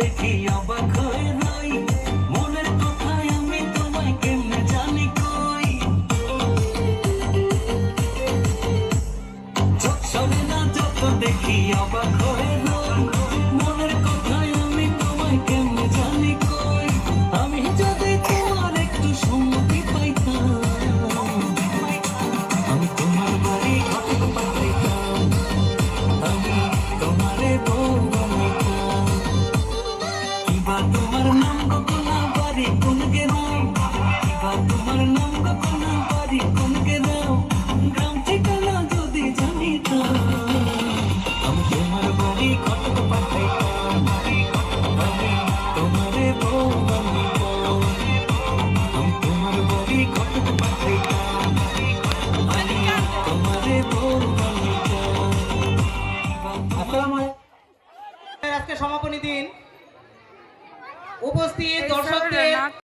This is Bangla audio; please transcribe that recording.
দেখি অবাক হয়ে রই। মনের কথায় আমি তোমায় কেমনে জানি কই? যত দেখি মনের আমি তোমায় গগনা বাড়ি কোন গেরাম কিবা তোমার নাম গগনা বাড়ি কোন গেরাম গ্রাম ঠিকানা যদি জানিতাম, আমি তোমার বাড়ি ঘটক পাঠাইতাম তোমারে বউ বানাইতাম আমি তোমার বাড়ি ঘটক পাঠাইতাম তোমারে বউ বানাইতাম আজকে সমাপনী দিন। উপস্থিত দর্শকদের